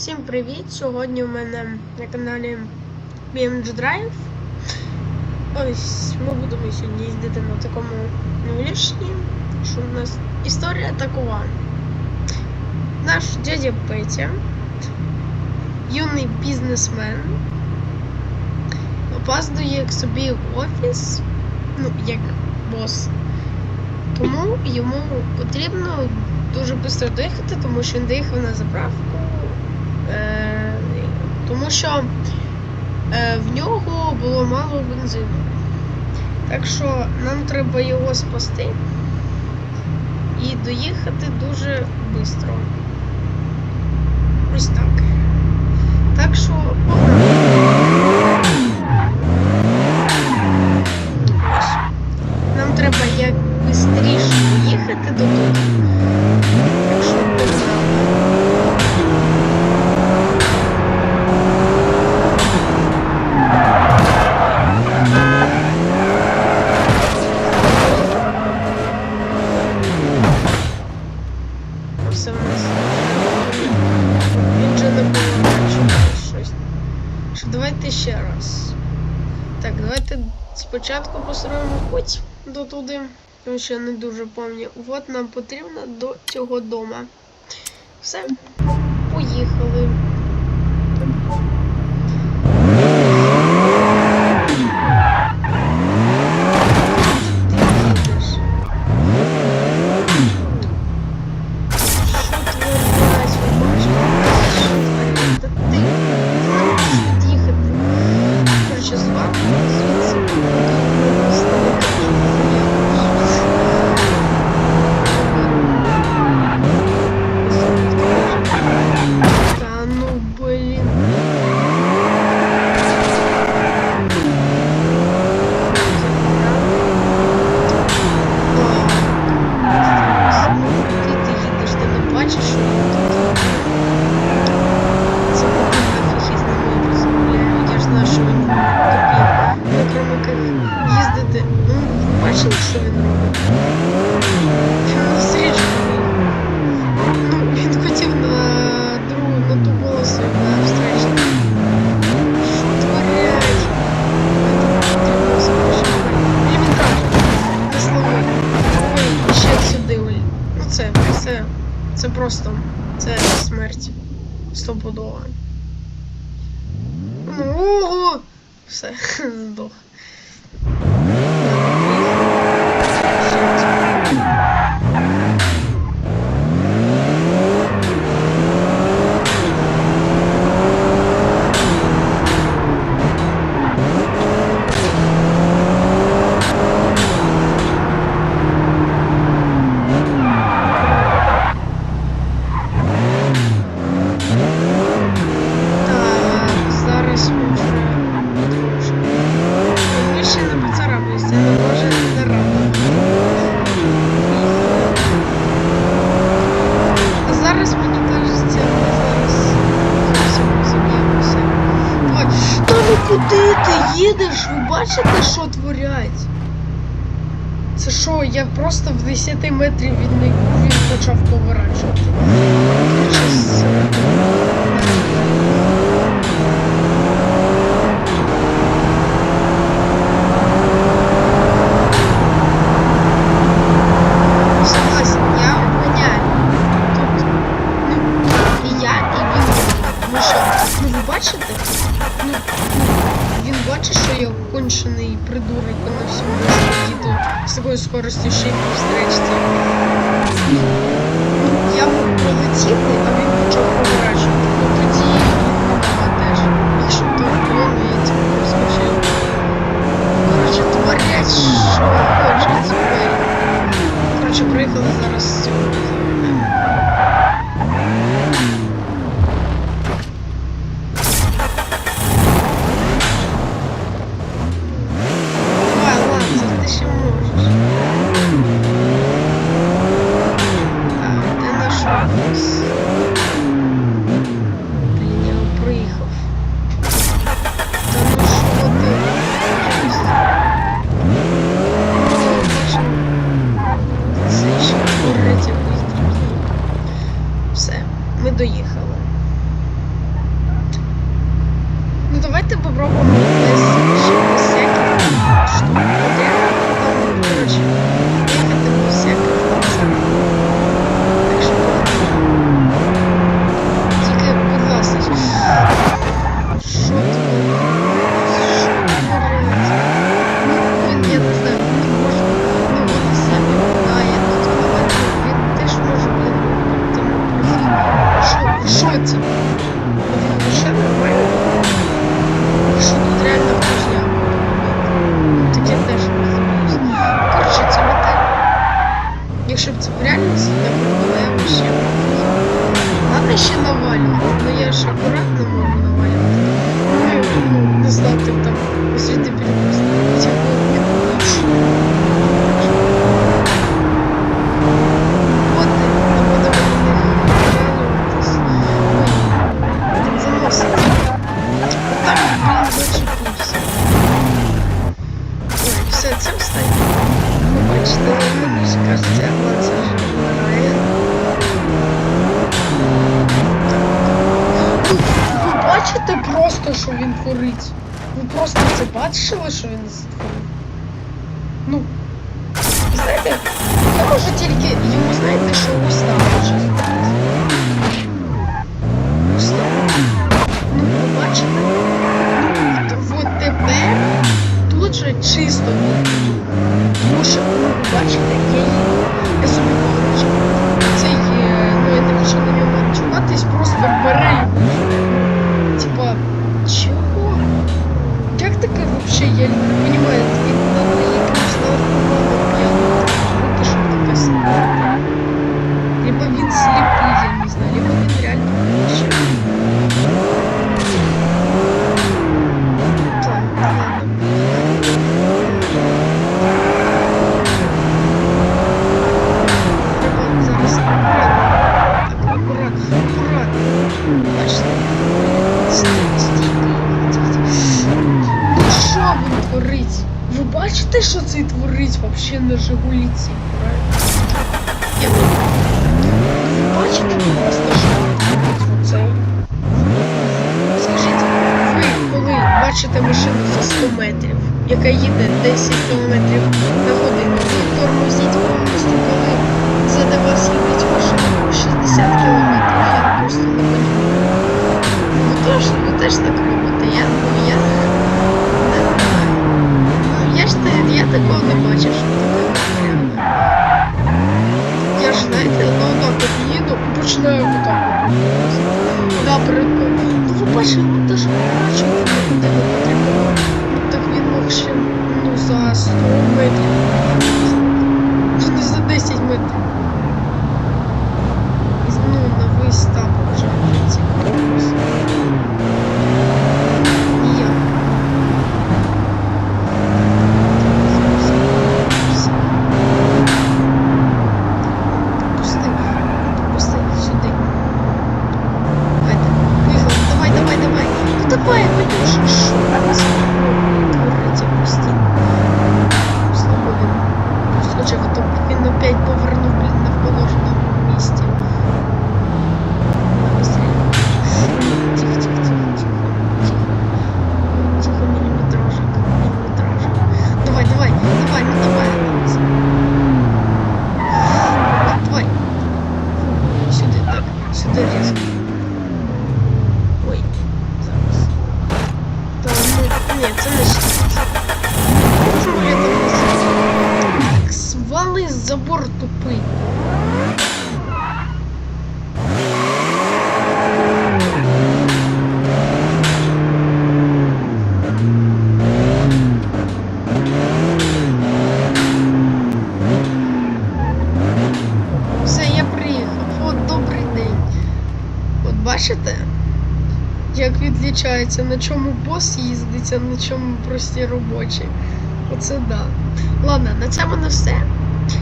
Всім привіт! Сьогодні у мене на каналі BMG Drive. Ось ми будемо сьогодні їздити на такому вишні, що у нас історія такова. Наш дядя Петя, юний бізнесмен, опаздує к собі в офіс, ну, як бос. Тому йому потрібно дуже швидко доїхати, тому що він доїхав на заправку. Е, тому що е, в нього було мало бензину. Так що нам треба його спасти і доїхати дуже швидко. Ось так. Так що. Нам треба як швидше доїхати додому. Так що погнали. Все в нас. Він же не було щось. Ще раз. Так, давайте спочатку построїмо путь до туди. Тому що я не дуже пам'ятаю. От нам потрібно до цього дома. Все, поїхали. Ти їдеш. Що творилось, ви бачите? Що творилось? Та ти не можеш від'їхати. Коротше, з вами звідси потрібно ставити Та ну блін. Ти, ти їдеш, ти не бачиш, що я тут. Це поки нафіг із ними розмовляю. Я ж знаю, що він тобі на кромиках їздити. Ну, ви бачили, що він робить? Він на стрічку виїхав. Ну, він хотів на другу, на ту голосу на встречу. Що творять? Це потрібно запрошувати. Елементарно. Не слови. Ой, ще сюди, Оль. Ну це, це, це просто, це смерть. Стопудова. Ну, ого! Все, здох. Так, зараз ми вже трошки. Ще не може не рано. А зараз мені кажеться, ми зараз куди ти їдеш? Ви бачите, що творять? Це що, я просто в 10 метрів від них він почав поворачувати. Коротше, з- Согласен, я обганяю. Тут, ну, і я, і він. Тому що, ну ви бачите? Ну, він бачить, що я кончений придурок на всьому їду такою скоростю ще й по встречці. Ну, я мог пролетіти, а він почав поворачувати. Ну тоді він теж. Якщо то було, ну я типу розкажу. Коротше, творять, що хочуть. Ой. Коротше, приїхали зараз з цього. Давай, ладно, ти ще можеш. Так, де наш офіс? Блін, я приїхав. Та ну що ти? Це ще горить якийсь дрібний. Все, ми доїхали. Ну давайте попробуємо без без всяких штук. От я там, коротше, їхати без всяких там. Так що погнали. Тільки, будь ласка, що ти що твориться? Ну, він, я не знаю, він може, ну, вони самі грає, тут кілометр, він теж може, блін, тому профі. Що, що це? Він лише нормально? Що тут реально хтось Ну, таке теж розуміюсь. Коротше, це металь. Якщо б це в реальності, я пропонуємо ще. Ладно ще навалювати, ж не знати там, освіти перепустити. Хоча б не лучше. От, не будемо на них навалюватись. Ой, він заносить. Отак, блін, зачепився. Ой, все, це встає. Ви бачите, мені ж кажеться, але це ж вмирає. Ну, ви бачите просто, що він творить? Ви просто це бачили, що він курить? Ну, знаєте, я можу тільки йому, знаєте, що уста може зробити. Уста. Ну, ви бачите? Ну, от тепер тут же чисто він. Тому що, ну, ви бачите, я їду. Я собі поруч. Цей, е, ну я не хочу на ньому чуватись, просто бере і виїжджає. Типа, чого? Як таке вообще, я не понимаю, він надо якимось наркоманом п'яним бути, щоб таке себе. Либо він сліпий, я не знаю, либо він реально хоче. Так, ладно. Треба зараз акуратно. Так, акуратно, акуратно. Бачите? Стій, стій, Ну що він творить? Ви бачите, що це творить вообще на Жигуліці? Я не Ви бачите просто, що творить оце? Скажіть, ви коли бачите машину за 100 метрів, яка їде 10 км на годину, ви тормозіть повністю, коли за вас їдеть машина 60 км, я просто не розумію. Ви теж, ви теж так робите, я, ну, я. Ну, я ж те- я такого не бачив, що таке реально. Я ж знаєте, ну так от їду і починаю отак. от. Да, прикольно. Ну ви бачили, Тихо, миллиметражик, миллиметражик. Давай, давай, давай, ну давай. Давай. Сюди, так, сюди різко. Ой, зараз. Та ну, ні, це не? Так, свали забор тупий. Все, я приїхав. От добрий день. От бачите, як відлічається, на чому бос їздиться, на чому прості робочі. Оце да. Ладно, на цьому не все.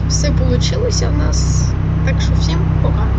Все вийшло у нас. Так що всім пока.